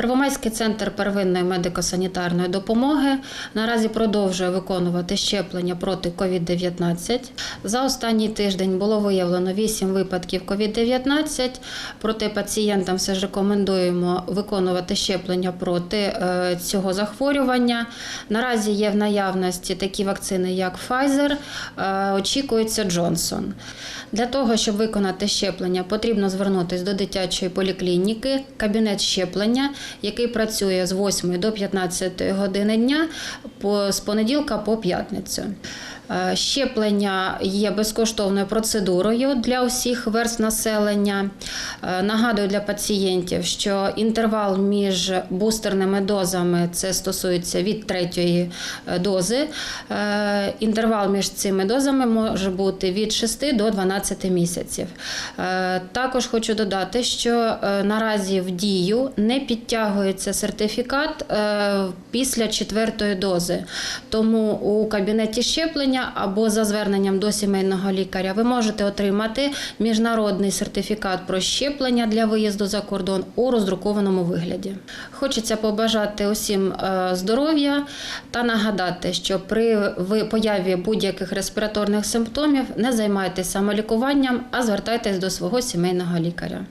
Правома Первомайський центр первинної медико-санітарної допомоги наразі продовжує виконувати щеплення проти COVID-19. За останній тиждень було виявлено 8 випадків COVID-19. Проте пацієнтам все ж рекомендуємо виконувати щеплення проти е, цього захворювання. Наразі є в наявності такі вакцини, як Pfizer, е, очікується Джонсон. Для того, щоб виконати щеплення, потрібно звернутися до дитячої поліклініки, кабінет щеплення, який працює з 8 до 15 години дня з понеділка по п'ятницю. Е, Щеплення є безкоштовною процедурою для усіх верст населення. Е, Нагадую для пацієнтів, що інтервал між бустерними дозами це стосується від третьої е, дози. Інтервал між цими дозами може бути від 6 до 12 місяців. Також хочу додати, що наразі в дію не підтягується сертифікат після четвертої дози. Тому у кабінеті щеплення або за зверненням до сімейного лікаря ви можете отримати міжнародний сертифікат про щеплення для виїзду за кордон у роздрукованому вигляді. Хочеться побажати усім е, здоров'я та нагадати, що при появі будь-яких респіраторних симптомів не займайтеся самолікуванням, а звертайтесь до свого сімейного лікаря.